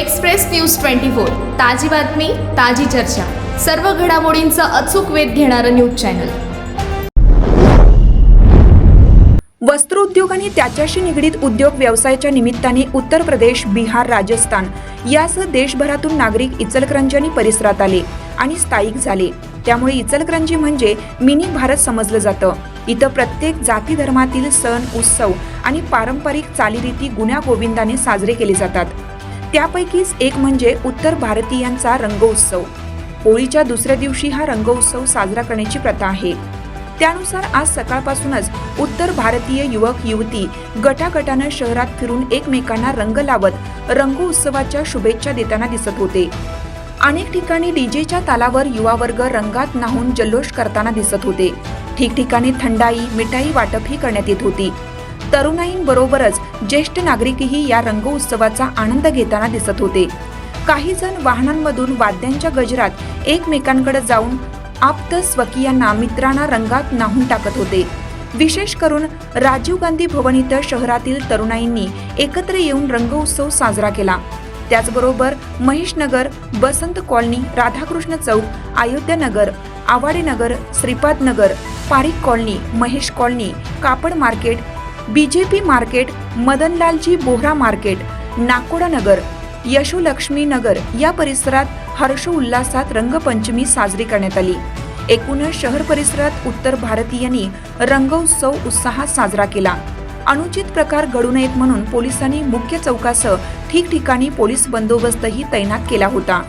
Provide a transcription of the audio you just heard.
Express news twenty four. ताजी बातमी ताजी चर्चा. सर्व घडामोडींचा अचूक वेध घेणारं न्यूज चॅनल. वस्त्रोद्योग आणि त्याच्याशी निगडीत उद्योग व्यवसायाच्या निमित्ताने उत्तर प्रदेश बिहार राजस्थान यासह देशभरातून नागरिक इचलकरंजी आणि परिसरात आले आणि स्थायिक झाले. त्यामुळे इचलकरंजी म्हणजे मिनी भारत समजलं जातं. इथं प्रत्येक जाती धर्मातील सण उत्सव आणि पारंपरिक चालीरीती गुण्यागोविंदाने साजरे केले जातात. त्यापैकीच एक म्हणजे उत्तर भारतीयांचा रंगोत्सव. होळीच्या दुसऱ्या दिवशी हा रंगोत्सव साजरा करण्याची प्रथा आहे. त्यानुसार आज सकाळपासूनच उत्तर भारतीय युवक युवती गटागटानं शहरात फिरून एकमेकांना रंग लावत रंगोत्सवाच्या शुभेच्छा देताना दिसत होते. अनेक ठिकाणी डीजेच्या तालावर युवा वर्ग रंगात नाहून जल्लोष करताना दिसत होते. ठिकठिकाणी थंडाई मिठाई वाटपही करण्यात येत होती. तरुणाईंबरोबरच ज्येष्ठ नागरिकही या रंगोत्सवाचा आनंद घेताना दिसत होते. काही जण वाहनांमधून वाद्यांच्या गजरात एकमेकांकडे जाऊन आप्त स्वकीयांना मित्रांना रंगात नाहून टाकत होते. विशेष करून राजीव गांधी भवन इथं शहरातील तरुणाईंनी एकत्र येऊन रंगोत्सव साजरा केला. त्याचबरोबर Maheshnagar Basant colony Radhakrishna chowk Ayodhyanagar Awadenagar Shripad Nagar Parik colony Mahesh colony Kapad market BJP market Madanlalji Bohra market Nakoda Nagar Yasholakshmi Nagar या परिसरात हर्षोल्लासात रंगपंचमी साजरी करण्यात आली. एकूणच शहर परिसरात उत्तर भारतीयांनी रंगोत्सव उत्साहात साजरा केला. अनुचित प्रकार घडू नयेत म्हणून पोलिसांनी मुख्य चौकासह ठिकठिकाणी पोलीस बंदोबस्तही तैनात केला होता.